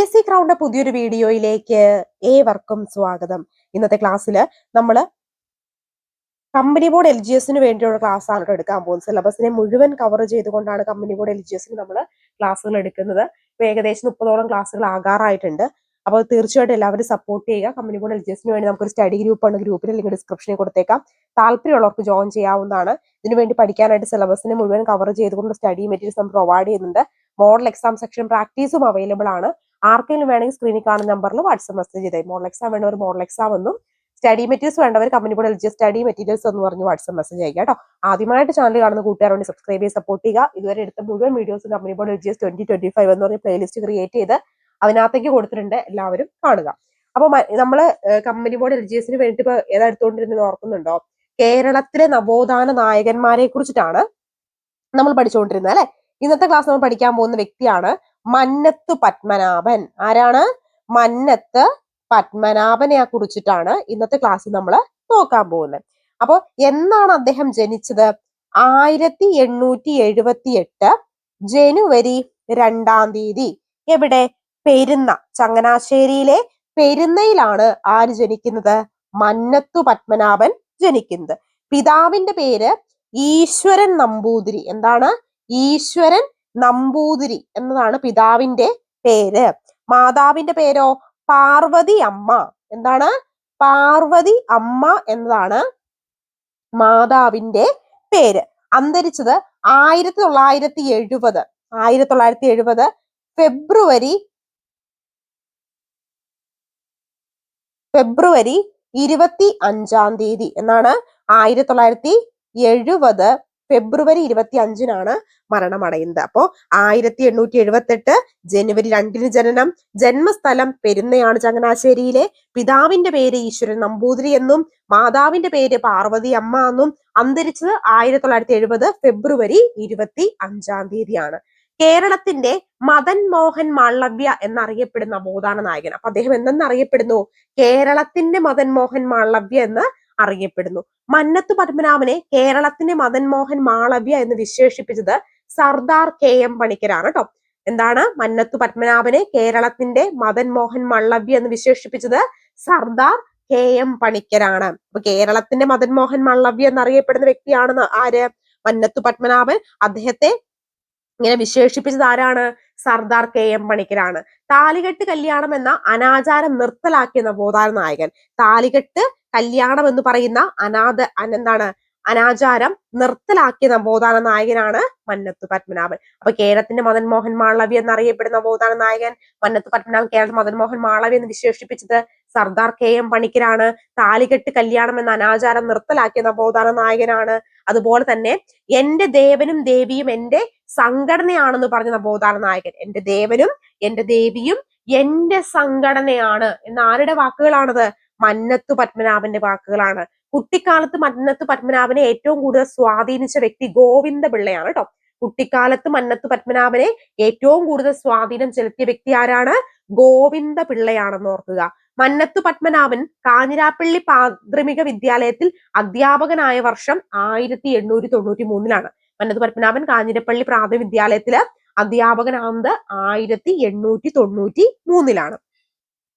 S C crowned പുതിയൊരു വീഡിയോയിലേക്ക് ഏവർക്കും സ്വാഗതം. ഇന്നത്തെ ക്ലാസ്സിൽ നമ്മൾ കമ്പനി ബോർഡ് എൽ ജി എസിന് വേണ്ടിയുള്ള ക്ലാസ് ആണ് എടുക്കാൻ പോകുന്നത്. സിലബസിനെ മുഴുവൻ കവർ ചെയ്തുകൊണ്ടാണ് കമ്പനി ബോർഡ് എൽ ജി എസിന് നമ്മൾ ക്ലാസ്സുകൾ എടുക്കുന്നത്. ഏകദേശം മുപ്പതോളം ക്ലാസ്സുകൾ ആകാറായിട്ടുണ്ട്. അപ്പോൾ തീർച്ചയായിട്ടും എല്ലാവരും സപ്പോർട്ട് ചെയ്യുക. കമ്പനി ബോർഡ് എൽ ജി എസിന് വേണ്ടി നമുക്കൊരു സ്റ്റഡി ഗ്രൂപ്പ് ഉണ്ട് ഗ്രൂപ്പിൽ ലിങ്ക് ഡിസ്ക്രിപ്ഷനിൽ കൊടുത്തേക്കാം. താല്പര്യമുള്ളവർക്ക് ജോയിൻ ചെയ്യാവുന്നതാണ്. ഇതിനു വേണ്ടി പഠിക്കാനായിട്ട് സിലബസിനെ മുഴുവൻ കവർ ചെയ്തുകൊണ്ട് സ്റ്റഡി മെറ്റീരിയൽസ് നമ്മൾ പ്രൊവൈഡ് ചെയ്യുന്നുണ്ട്. മോഡൽ എക്സാം സെക്ഷൻ പ്രാക്ടീസും അവൈലബിൾ ആണ്. ആർക്കെങ്കിലും വേണമെങ്കിൽ സ്ക്രീനിൽ കാണുന്ന നമ്പറിൽ വാട്സ്ആപ്പ് മെസ്സേജ് ചെയ്തായി മോഡൽ എക്സാം വേണ്ടവർ മോഡൽ എക്സാം എന്നും സ്റ്റഡി മെറ്റീരിയൽസ് വേണ്ടവർ കമ്പനി കൂടെ എൽ സ്റ്റഡി മെറ്റീരിയൽസ് എന്ന് പറഞ്ഞ് വാട്സ്ആപ്പ് മെസ്സേജ് അയക്കുക കേട്ടോ ആദ്യമായിട്ട് ചാനൽ കാണുന്ന കൂട്ടുകാർ വേണ്ടി സബ്സ്ക്രൈബ് ചെയ്ത് സപ്പോർട്ട് ചെയ്യുക. ഇതുവരെ എടുത്ത മുഴുവൻ videos company board L G S twenty twenty five എന്ന് പറഞ്ഞ പ്ലേലിസ്റ്റ് ക്രിയേറ്റ് ചെയ്ത് അതിനകത്തേക്ക് കൊടുത്തിട്ടുണ്ട്. എല്ലാവരും കാണുക. അപ്പോൾ നമ്മൾ കമ്പനി ബോർഡ് എൽ ജി എസിന് വേണ്ടിയിട്ട് ഇപ്പോൾ ഏതാ എടുത്തുകൊണ്ടിരുന്നത് ഓർക്കുന്നുണ്ടോ? കേരളത്തിലെ നവോത്ഥാന നായകന്മാരെ കുറിച്ചിട്ടാണ് നമ്മൾ പഠിച്ചുകൊണ്ടിരുന്നത് അല്ലെ? ഇന്നത്തെ ക്ലാസ് നമ്മൾ പഠിക്കാൻ പോകുന്ന വ്യക്തിയാണ് മന്നത്ത് പത്മനാഭൻ. ആരാണ്? മന്നത്ത് പത്മനാഭനെ കുറിച്ചിട്ടാണ് ഇന്നത്തെ ക്ലാസ്സിൽ നമ്മൾ നോക്കാൻ പോകുന്നത്. അപ്പോൾ എന്നാണ് അദ്ദേഹം ജനിച്ചത്? ആയിരത്തി എണ്ണൂറ്റി എഴുപത്തി എട്ട് ജനുവരി രണ്ടാം തീയതി. എവിടെ? പെരുന്ന ചങ്ങനാശ്ശേരിയിലെ പെരുന്നയിലാണ് ആര് ജനിക്കുന്നത്? മന്നത്തു പത്മനാഭൻ ജനിക്കുന്നത്. പിതാവിന്റെ പേര് ഈശ്വരൻ നമ്പൂതിരി. എന്താണ്? ഈശ്വരൻ നമ്പൂതിരി എന്നതാണ് പിതാവിന്റെ പേര്. മാതാവിന്റെ പേരോ? പാർവതി അമ്മ. എന്താണ്? പാർവതി അമ്മ എന്നതാണ് മാതാവിന്റെ പേര്. അന്തരിച്ചത് ആയിരത്തി തൊള്ളായിരത്തി എഴുപത് ആയിരത്തി തൊള്ളായിരത്തി എഴുപത് ഫെബ്രുവരി ഫെബ്രുവരി ഇരുപത്തി അഞ്ചാം തീയതി എന്നാണ് ആയിരത്തി തൊള്ളായിരത്തി എഴുപത് ഫെബ്രുവരി ഇരുപത്തി അഞ്ചിനാണ് മരണമടയുന്നത്. അപ്പോ ആയിരത്തി എണ്ണൂറ്റി എഴുപത്തി എട്ട് ജനുവരി രണ്ടിന് ജനനം ജന്മസ്ഥലം പെരുന്നയാണ് ചങ്ങനാശ്ശേരിയിലെ. പിതാവിന്റെ പേര് ഈശ്വരൻ നമ്പൂതിരി എന്നും മാതാവിന്റെ പേര് പാർവതി അമ്മ എന്നും അന്തരിച്ചത് ആയിരത്തി തൊള്ളായിരത്തി എഴുപത് ഫെബ്രുവരി ഇരുപത്തി അഞ്ചാം തീയതിയാണ്. കേരളത്തിന്റെ മദൻ മോഹൻ മാളവ്യ എന്നറിയപ്പെടുന്ന ബോധാന നായകൻ. അപ്പൊ അദ്ദേഹം എന്തെന്നറിയപ്പെടുന്നു? കേരളത്തിന്റെ മദൻ മോഹൻ മാളവ്യ എന്ന് അറിയപ്പെടുന്നു. മന്നത്ത് പത്മനാഭനെ കേരളത്തിന്റെ മദൻ മോഹൻ മാളവ്യ എന്ന് വിശേഷിപ്പിച്ചത് സർദാർ കെ എം പണിക്കരാണ് കേട്ടോ എന്താണ്? മന്നത്ത് പത്മനാഭനെ കേരളത്തിന്റെ മദൻ മോഹൻ മള്ളവ്യ എന്ന് വിശേഷിപ്പിച്ചത് സർദാർ കെ എം പണിക്കരാണ്. അപ്പൊ കേരളത്തിന്റെ മദൻ മോഹൻ മള്ളവ്യ എന്നറിയപ്പെടുന്ന വ്യക്തിയാണെന്ന് ആര്? മന്നത്ത് പത്മനാഭൻ. അദ്ദേഹത്തെ ഇങ്ങനെ വിശേഷിപ്പിച്ചത് ആരാണ്? സർദാർ കെ എം പണിക്കരാണ്. താലികെട്ട് കല്യാണം എന്ന അനാചാരം നിർത്തലാക്കിയ നവോത്ഥാന നായകൻ. താലികെട്ട് കല്യാണം എന്ന് പറയുന്ന അനാഥ എന്താണ്? അനാചാരം നിർത്തലാക്കിയ നവോത്ഥാന നായകനാണ് മന്നത്ത് പത്മനാഭൻ. അപ്പൊ കേരളത്തിന്റെ മദൻ മോഹൻ മാളവി എന്നറിയപ്പെടുന്ന നവോത്ഥാന നായകൻ മന്നത്ത് പത്മനാഭൻ കേരള മദൻ മോഹൻ മാളവി എന്ന് വിശേഷിപ്പിച്ചത് സർദാർ കെ എം പണിക്കരാണ്. താലികെട്ട് കല്യാണം എന്ന അനാചാരം നിർത്തലാക്കിയ നവോത്ഥാന നായകനാണ്. അതുപോലെ തന്നെ എന്റെ ദേവനും ദേവിയും എന്റെ സംഘടനയാണെന്ന് പറഞ്ഞ നവോത്ഥാന നായകൻ എന്റെ ദേവനും എന്റെ ദേവിയും എന്റെ സംഘടനയാണ്. എന്ന ആരുടെ വാക്കുകളാണത്? മന്നത്തു പത്മനാഭന്റെ വാക്കുകളാണ്. കുട്ടിക്കാലത്ത് മന്നത്ത് പത്മനാഭനെ ഏറ്റവും കൂടുതൽ സ്വാധീനിച്ച വ്യക്തി ഗോവിന്ദ പിള്ളയാണ് കേട്ടോ കുട്ടിക്കാലത്ത് മന്നത്ത് പത്മനാഭനെ ഏറ്റവും കൂടുതൽ സ്വാധീനം ചെലുത്തിയ വ്യക്തി ആരാണ്? ഗോവിന്ദ പിള്ളയാണെന്ന് ഓർക്കുക. മന്നത്ത് പത്മനാഭൻ കാഞ്ഞിരാപ്പള്ളി പ്രാഥമിക വിദ്യാലയത്തിൽ അധ്യാപകനായ വർഷം ആയിരത്തി എണ്ണൂറ്റി തൊണ്ണൂറ്റി മൂന്നിലാണ്. മന്നത്ത് പത്മനാഭൻ കാഞ്ഞിരപ്പള്ളി പ്രാഥമിക വിദ്യാലയത്തിൽ അധ്യാപകനാകുന്നത് ആയിരത്തി എണ്ണൂറ്റി തൊണ്ണൂറ്റി മൂന്നിലാണ്.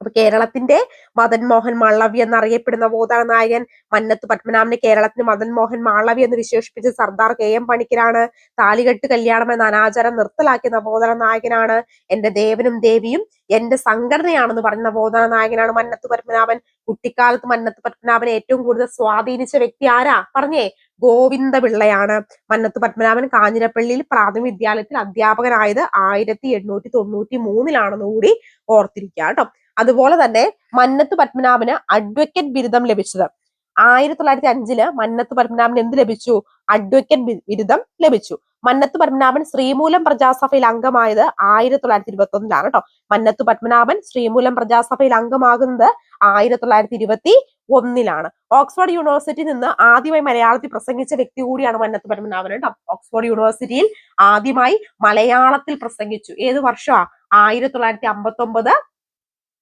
അപ്പൊ കേരളത്തിന്റെ മദൻ മോഹൻ മാളവി എന്നറിയപ്പെടുന്ന ബോധാന നായകൻ മന്നത്ത് പത്മനാഭനെ കേരളത്തിന് മദൻ മോഹൻ മാളവി എന്ന് വിശേഷിപ്പിച്ച സർദാർ കെ എം പണിക്കരാണ്. താലികെട്ട് കല്യാണം എന്ന അനാചാരം നിർത്തലാക്കിയ നവോത്ഥാന നായകനാണ്. എന്റെ ദേവനും ദേവിയും എന്റെ സംഘടനയാണെന്ന് പറഞ്ഞ നവോത്ഥാന നായകനാണ് മന്നത്ത് പത്മനാഭൻ. കുട്ടിക്കാലത്ത് മന്നത്ത് പത്മനാഭനെ ഏറ്റവും കൂടുതൽ സ്വാധീനിച്ച വ്യക്തി ആരാ? പറഞ്ഞേ ഗോവിന്ദ പിള്ളയാണ്. മന്നത്ത് പത്മനാഭൻ കാഞ്ഞിരപ്പള്ളിയിൽ പ്രാഥമിക വിദ്യാലയത്തിൽ അധ്യാപകനായത് ആയിരത്തി എണ്ണൂറ്റി തൊണ്ണൂറ്റി മൂന്നിലാണെന്ന് കൂടി ഓർത്തിരിക്കുക കേട്ടോ. അതുപോലെ തന്നെ മന്നത്ത് പത്മനാഭന് അഡ്വക്കേറ്റ് ബിരുദം ലഭിച്ചത്. ആയിരത്തി തൊള്ളായിരത്തി അഞ്ചിൽ മന്നത്ത് പത്മനാഭൻ എന്ത് ലഭിച്ചു? അഡ്വക്കേറ്റ് ബിരുദം ലഭിച്ചു. മന്നത്ത് പത്മനാഭൻ ശ്രീമൂലം പ്രജാസഭയിൽ അംഗമായത് ആയിരത്തി തൊള്ളായിരത്തി ഇരുപത്തി ഒന്നിലാണ് കേട്ടോ മന്നത്ത് പത്മനാഭൻ ശ്രീമൂലം പ്രജാസഭയിൽ അംഗമാകുന്നത് ആയിരത്തി തൊള്ളായിരത്തി ഇരുപത്തി ഒന്നിലാണ് ഓക്സ്ഫോർഡ് യൂണിവേഴ്സിറ്റി നിന്ന് ആദ്യമായി മലയാളത്തിൽ പ്രസംഗിച്ച വ്യക്തി കൂടിയാണ് മന്നത്ത് പത്മനാഭൻ കേട്ടോ ഓക്സ്ഫോർഡ് യൂണിവേഴ്സിറ്റിയിൽ ആദ്യമായി മലയാളത്തിൽ പ്രസംഗിച്ചു. ഏത് വർഷമാ ആയിരത്തി തൊള്ളായിരത്തി അമ്പത്തി ഒമ്പത്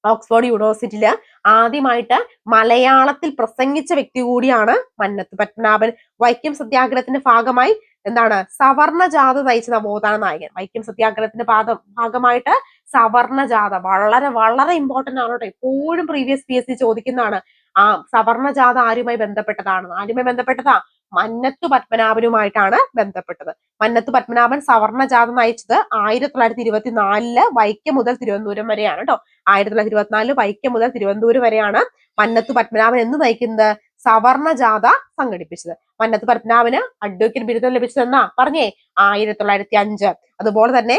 ഓക്സ്ഫോർഡ് യൂണിവേഴ്സിറ്റിയിൽ ആദ്യമായിട്ട് മലയാളത്തിൽ പ്രസംഗിച്ച വ്യക്തി കൂടിയാണ് മന്നത്ത് പത്മനാഭൻ. വൈക്കം സത്യാഗ്രഹത്തിന്റെ ഭാഗമായി എന്താണ്? സവർണ ജാഥ നയിച്ച നവോത്ഥാന നായകൻ. വൈക്കം സത്യാഗ്രഹത്തിന്റെ പാദം ഭാഗമായിട്ട് സവർണ ജാത വളരെ വളരെ ഇമ്പോർട്ടന്റ് ആണ് കേട്ടോ. എപ്പോഴും പ്രീവിയസ് പി എസ് സി ചോദിക്കുന്നതാണ്. ആ സവർണ ജാത ആരുമായി ബന്ധപ്പെട്ടതാണ്? ആരുമായി ബന്ധപ്പെട്ടതാ? മന്നത്തു പത്മനാഭനുമായിട്ടാണ് ബന്ധപ്പെട്ടത്. മന്നത്തു പത്മനാഭൻ സവർണ ജാഥ നയിച്ചത് ആയിരത്തി തൊള്ളായിരത്തി ഇരുപത്തിനാലിൽ വൈക്കം മുതൽ തിരുവനന്തപുരം വരെയാണ് കേട്ടോ ആയിരത്തി തൊള്ളായിരത്തി ഇരുപത്തിനാലിൽ വൈക്കം മുതൽ തിരുവനന്തപുരം വരെയാണ് മന്നത്തു പത്മനാഭൻ എന്ന് നയിക്കുന്നത് സവർണ ജാഥ സംഘടിപ്പിച്ചത്. മന്നത്ത് പത്മനാഭന് അഡ്വക്കേറ്റ് ബിരുദം ലഭിച്ചതെന്നാ പറഞ്ഞേ ആയിരത്തി തൊള്ളായിരത്തി അഞ്ച് അതുപോലെ തന്നെ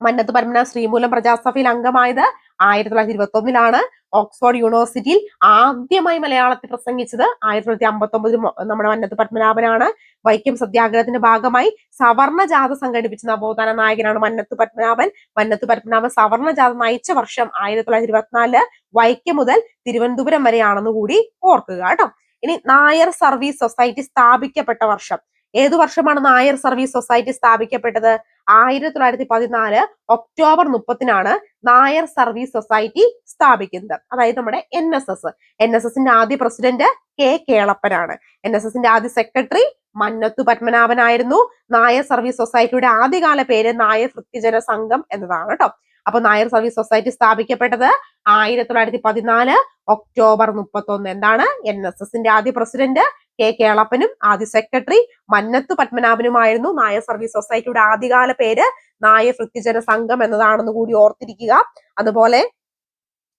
മന്നത്ത് പത്മനാഭ ശ്രീമൂലം പ്രജാസഭയിൽ അംഗമായത് ആയിരത്തി തൊള്ളായിരത്തി ഇരുപത്തി ഒന്നിലാണ് ഓക്സ്ഫോർഡ് യൂണിവേഴ്സിറ്റിയിൽ ആദ്യമായി മലയാളത്തിൽ പ്രസംഗിച്ചത്. ആയിരത്തി തൊള്ളായിരത്തി അമ്പത്തി ഒമ്പതിൽ നമ്മുടെ മന്നത്ത് പത്മനാഭനാണ്. വൈക്കം സത്യാഗ്രഹത്തിന്റെ ഭാഗമായി സവർണ ജാഥ സംഘടിപ്പിച്ച നവോത്ഥാന നായകനാണ് മന്നത്ത് പത്മനാഭൻ. മന്നത്ത് പത്മനാഭൻ സവർണ ജാഥ നയിച്ച വർഷം ആയിരത്തി തൊള്ളായിരത്തി ഇരുപത്തിനാലിൽ വൈക്കം മുതൽ തിരുവനന്തപുരം വരെയാണെന്ന് കൂടി ഓർക്കുക കേട്ടോ. ഇനി നായർ സർവീസ് സൊസൈറ്റി സ്ഥാപിക്കപ്പെട്ട വർഷം. ഏതു വർഷമാണ് നായർ സർവീസ് സൊസൈറ്റി സ്ഥാപിക്കപ്പെട്ടത്? ആയിരത്തി തൊള്ളായിരത്തി പതിനാല് ഒക്ടോബർ മുപ്പത്തിനാണ് നായർ സർവീസ് സൊസൈറ്റി സ്ഥാപിക്കുന്നത്. അതായത് നമ്മുടെ N S S N S എസിന്റെ ആദ്യ പ്രസിഡന്റ് കെ കേളപ്പനാണ്. എൻ എസ് എസിന്റെ ആദ്യ സെക്രട്ടറി മന്നത്തു പത്മനാഭനായിരുന്നു. നായർ സർവീസ് സൊസൈറ്റിയുടെ ആദ്യകാല പേര് നായർ വൃത്തിജന സംഘം എന്നതാണ് കേട്ടോ. അപ്പൊ നായർ സർവീസ് സൊസൈറ്റി സ്ഥാപിക്കപ്പെട്ടത് ആയിരത്തി തൊള്ളായിരത്തി പതിനാല് ഒക്ടോബർ മുപ്പത്തി ഒന്ന് എന്താണ് എൻ എസ് എസിന്റെ ആദ്യ പ്രസിഡന്റ് കെ കേളപ്പനും ആദ്യ സെക്രട്ടറി മന്നത്ത് പത്മനാഭനുമായിരുന്നു. നായർ സർവീസ് സൊസൈറ്റിയുടെ ആദ്യകാല പേര് നായ വൃത്തിജന സംഘം എന്നതാണെന്ന് കൂടി ഓർത്തിരിക്കുക. അതുപോലെ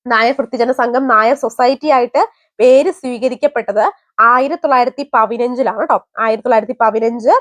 നായർ വൃത്തിജന സംഘം നായർ സൊസൈറ്റി ആയിട്ട് പേര് സ്വീകരിക്കപ്പെട്ടത് ആയിരത്തി തൊള്ളായിരത്തി പതിനഞ്ചിലാണ് കേട്ടോ ആയിരത്തി തൊള്ളായിരത്തി പതിനഞ്ച്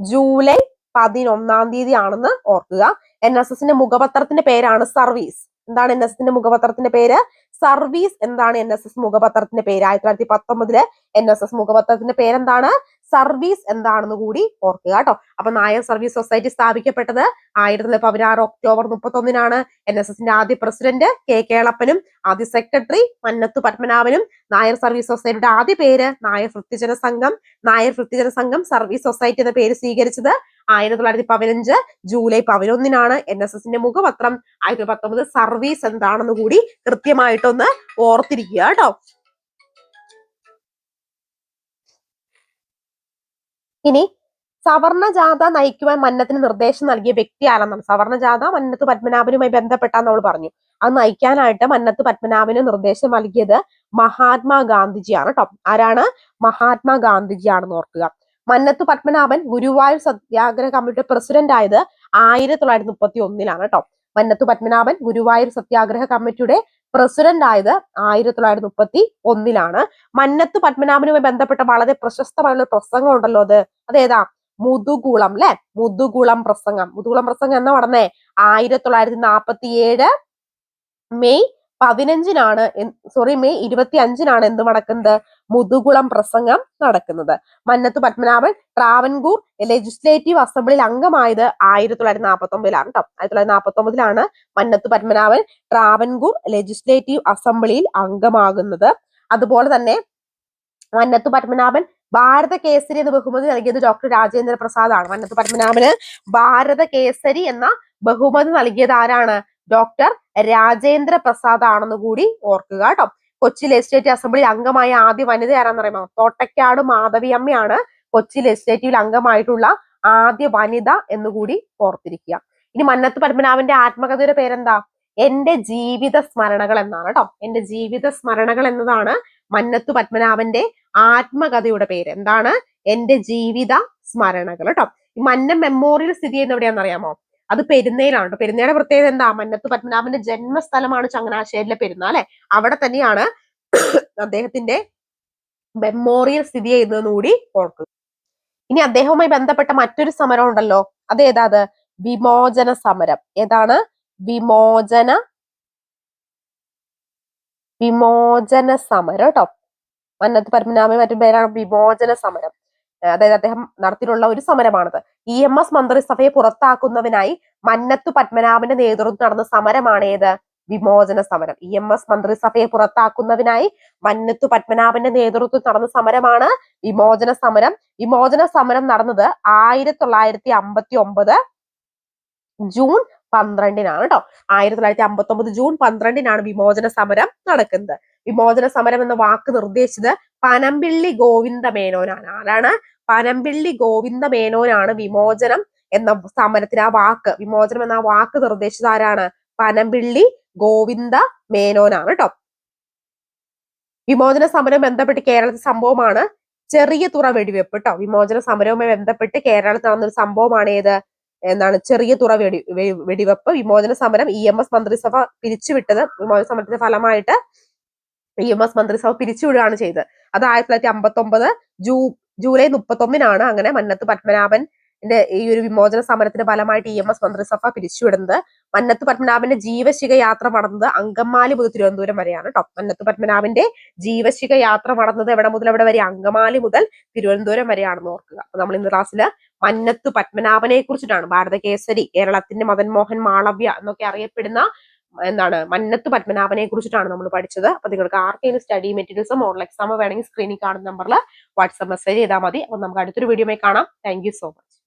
ജൂലൈ പതിനൊന്നാം തീയതി ആണെന്ന് ഓർക്കുക. എൻ എസ് എസിന്റെ മുഖപത്രത്തിന്റെ പേരാണ് സർവീസ്. എന്താണ് എൻ എസ് എസിന്റെ മുഖപത്രത്തിന്റെ പേര്? സർവീസ് എന്താണ് എൻ എസ് എസ് മുഖപത്രത്തിന്റെ പേര്? ആയിരത്തി തൊള്ളായിരത്തി പത്തൊമ്പതിൽ എൻ എസ് എസ് മുഖപത്രത്തിന്റെ പേരെന്താണ്? സർവീസ് എന്താണെന്ന് കൂടി ഓർക്കുക കേട്ടോ. അപ്പൊ നായർ സർവീസ് സൊസൈറ്റി സ്ഥാപിക്കപ്പെട്ടത് ആയിരത്തി തൊള്ളായിരത്തി പതിനാറ് ഒക്ടോബർ മുപ്പത്തൊന്നിനാണ്. എൻ എസ് എസിന്റെ ആദ്യ പ്രസിഡന്റ് കെ കേളപ്പനും ആദ്യ സെക്രട്ടറി മന്നത്തു പത്മനാഭനും നായർ സർവീസ് സൊസൈറ്റിയുടെ ആദ്യ പേര് നായർ വൃത്തിജന സംഘം നായർ വൃത്തിജന സംഘം സർവീസ് സൊസൈറ്റി എന്ന പേര് സ്വീകരിച്ചത് ആയിരത്തി തൊള്ളായിരത്തി പതിനഞ്ച് ജൂലൈ പതിനൊന്നിനാണ് എൻ എസ് എസിന്റെ മുഖപത്രം. ആയിരത്തി പത്തൊമ്പത് സർവീസ് എന്താണെന്ന് കൂടി കൃത്യമായിട്ടൊന്ന് ഓർത്തിരിക്കുക കേട്ടോ. ഇനി സവർണ ജാഥ നയിക്കുവാൻ മന്നത്തിന് നിർദ്ദേശം നൽകിയ വ്യക്തി ആരെന്നാണ്? സവർണ ജാഥ മന്നത്ത് പത്മനാഭനുമായി ബന്ധപ്പെട്ടാന്ന് നമ്മൾ പറഞ്ഞു. അത് നയിക്കാനായിട്ട് മന്നത്ത് പത്മനാഭന് നിർദ്ദേശം നൽകിയത് മഹാത്മാഗാന്ധിജിയാണ് കേട്ടോ. ആരാണ്? മഹാത്മാഗാന്ധിജിയാണെന്ന് ഓർക്കുക. മന്നത്ത് പത്മനാഭൻ ഗുരുവായൂർ സത്യാഗ്രഹ കമ്മിറ്റിയുടെ പ്രസിഡന്റ് ആയത് ആയിരത്തി തൊള്ളായിരത്തി മുപ്പത്തി ഒന്നിലാണ് കേട്ടോ മന്നത്ത് പത്മനാഭൻ ഗുരുവായൂർ സത്യാഗ്രഹ കമ്മിറ്റിയുടെ പ്രസിഡന്റ് ആയത് ആയിരത്തി തൊള്ളായിരത്തി മുപ്പത്തി ഒന്നിലാണ് മന്നത്ത് പത്മനാഭനുമായി ബന്ധപ്പെട്ട വളരെ പ്രശസ്തമായുള്ള പ്രസംഗം ഉണ്ടല്ലോ അത്. അതേതാ? മുതുകുളം അല്ലെ മുതുകുളം പ്രസംഗം. മുതുകുളം പ്രസംഗം എന്നാ പറഞ്ഞേ? ആയിരത്തി തൊള്ളായിരത്തി നാൽപ്പത്തി ഏഴ് മെയ് പതിനഞ്ചിനാണ് സോറി മെയ് ഇരുപത്തി അഞ്ചിനാണ് എന്ത് നടക്കുന്നത് മുതുകുളം പ്രസംഗം നടക്കുന്നത്. മന്നത്ത് പത്മനാഭൻ ട്രാവൻകൂർ ലെജിസ്ലേറ്റീവ് അസംബ്ലിയിൽ അംഗമായത് ആയിരത്തി തൊള്ളായിരത്തി നാൽപ്പത്തി ഒമ്പതിലാണ് കേട്ടോ ആയിരത്തി തൊള്ളായിരത്തി നാൽപ്പത്തി ഒമ്പതിലാണ് മന്നത്ത് പത്മനാഭൻ ട്രാവൻകൂർ ലെജിസ്ലേറ്റീവ് അസംബ്ലിയിൽ അംഗമാകുന്നത്. അതുപോലെ തന്നെ മന്നത്ത് പത്മനാഭൻ ഭാരത കേസരി എന്ന ബഹുമതി നൽകിയത് ഡോക്ടർ രാജേന്ദ്ര പ്രസാദ് ആണ്. മന്നത്ത് പത്മനാഭന് ഭാരത കേസരി എന്ന ബഹുമതി നൽകിയത് ആരാണ്? ഡോക്ടർ രാജേന്ദ്ര പ്രസാദ് ആണെന്ന് കൂടി ഓർക്കുക കേട്ടോ കൊച്ചി ലെജിസ്ലേറ്റീവ് അസംബ്ലി അംഗമായ ആദ്യ വനിത ആരാന്ന് പറയുമോ തോട്ടക്കാട് മാധവിയമ്മയാണ് കൊച്ചി ലെജിസ്ലേറ്റീവിൽ അംഗമായിട്ടുള്ള ആദ്യ വനിത എന്നുകൂടി ഓർത്തിരിക്കുക. ഇനി മന്നത്ത് പത്മനാഭന്റെ ആത്മകഥയുടെ പേരെന്താ? എന്റെ ജീവിത സ്മരണകൾ എന്നാണ് കേട്ടോ. എന്റെ ജീവിത സ്മരണകൾ എന്നതാണ് മന്നത്ത് പത്മനാഭന്റെ ആത്മകഥയുടെ പേര്. എന്താണ്? എന്റെ ജീവിത സ്മരണകൾ കേട്ടോ. മന്നം മെമ്മോറിയൽ സ്ഥിതി ചെയ്യുന്ന എവിടെയാണെന്ന് അറിയാമോ? അത് പെരുന്നയിലാണ് കേട്ടോ പ്രത്യേകത എന്താ? മന്നത്ത് പത്മനാഭന്റെ ജന്മസ്ഥലമാണ് ചങ്ങനാശ്ശേരിയിലെ പെരുന്ന അല്ലെ? അവിടെ തന്നെയാണ് അദ്ദേഹത്തിന്റെ മെമ്മോറിയൽ സ്ഥിതി ചെയ്യുന്നതെന്ന് കൂടി ഓർക്കുക. ഇനി അദ്ദേഹവുമായി ബന്ധപ്പെട്ട മറ്റൊരു സമരം ഉണ്ടല്ലോ. അതേതാ അത് വിമോചന സമരം. ഏതാണ്? വിമോചന വിമോചന സമരം കേട്ടോ മന്നത്ത് പത്മനാഭൻ മറ്റു പേരാണ് വിമോചന സമരം. അതായത് അദ്ദേഹം നടത്തിയിട്ടുള്ള ഒരു സമരമാണത്. ഇ എം എസ് മന്ത്രിസഭയെ പുറത്താക്കുന്നതിനായി മന്നത്തു പത്മനാഭന്റെ നേതൃത്വം നടന്ന സമരമാണ് ഏത്? വിമോചന സമരം. ഇ എം എസ് മന്ത്രിസഭയെ പുറത്താക്കുന്നതിനായി മന്നത്തു പത്മനാഭന്റെ നേതൃത്വത്തിൽ നടന്ന സമരമാണ് വിമോചന സമരം. വിമോചന സമരം നടന്നത് ആയിരത്തി തൊള്ളായിരത്തി അമ്പത്തി ഒമ്പത് ജൂൺ പന്ത്രണ്ടിനാണ് കേട്ടോ. ആയിരത്തി തൊള്ളായിരത്തി അമ്പത്തി ഒമ്പത് ജൂൺ പന്ത്രണ്ടിനാണ് വിമോചന സമരം നടക്കുന്നത്. വിമോചന സമരം എന്ന വാക്ക് നിർദ്ദേശിച്ചത് പനമ്പിള്ളി ഗോവിന്ദ മേനോനാണ്. ആരാണ്? പനമ്പിള്ളി ഗോവിന്ദ മേനോനാണ് വിമോചനം എന്ന സമരത്തിന് ആ വാക്ക് വിമോചനം എന്ന വാക്ക് നിർദ്ദേശിച്ചത് ആരാണ്? പനമ്പിള്ളി ഗോവിന്ദ മേനോനാണ് കേട്ടോ. വിമോചന സമരം ബന്ധപ്പെട്ട് കേരളത്തിൽ സംഭവമാണ് ചെറിയ തുറ വെടിവെപ്പ് കേട്ടോ. വിമോചന സമരവുമായി ബന്ധപ്പെട്ട് കേരളത്തിൽ നടന്നൊരു സംഭവമാണ് ഏത്? എന്താണ്? ചെറിയ തുറ വെടി വെടിവെപ്പ്. വിമോചന സമരം ഇ എം എസ് മന്ത്രിസഭ പിരിച്ചുവിട്ടത്. വിമോചന സമരത്തിന്റെ ഫലമായിട്ട് ഇ എം എസ് മന്ത്രിസഭ പിരിച്ചുവിടുകയാണ് ചെയ്തത്. അത് ആയിരത്തി തൊള്ളായിരത്തി അമ്പത്തി ഒമ്പത് ജൂ ജൂലൈ മുപ്പത്തൊന്നിനാണ് അങ്ങനെ മന്നത്ത് പത്മനാഭന്റെ ഈ ഒരു വിമോചന സമരത്തിന്റെ ഫലമായിട്ട് ഇ എം എസ് മന്ത്രിസഭ പിരിച്ചുവിടുന്നത്. മന്നത്ത് പത്മനാഭന്റെ ജീവശിക യാത്ര നടന്നത് അങ്കമാലി മുതൽ തിരുവനന്തപുരം വരെയാണ് കേട്ടോ മന്നത്ത് പത്മനാഭന്റെ ജീവശിക യാത്ര നടന്നത് എവിടെ മുതൽ എവിടെ വരെ? അങ്കമാലി മുതൽ തിരുവനന്തപുരം വരെയാണെന്ന് ഓർക്കുക. അപ്പൊ നമ്മൾ ഇന്ന് ക്ലാസ്സിൽ മന്നത്ത് പത്മനാഭനെ കുറിച്ചിട്ടാണ്. ഭാരതകേസരി കേരളത്തിന്റെ മദൻ മോഹൻ മാളവ്യ എന്നൊക്കെ അറിയപ്പെടുന്ന എന്താണ് മന്നത്ത് പത്മനാഭനെ കുറിച്ചിട്ടാണ് നമ്മൾ പഠിച്ചത്. അപ്പൊ നിങ്ങൾക്ക് ആർക്കെങ്കിലും സ്റ്റഡി മെറ്റീരിയൽസോ മോഡൽ എക്സാമോ വേണമെങ്കിൽ സ്ക്രീനിൽ കാണുന്ന നമ്പറിൽ വാട്സ്ആപ്പ് മെസ്സേജ് ചെയ്താൽ മതി. അപ്പൊ നമുക്ക് അടുത്തൊരു വീഡിയോയിൽ കാണാം. Thank so much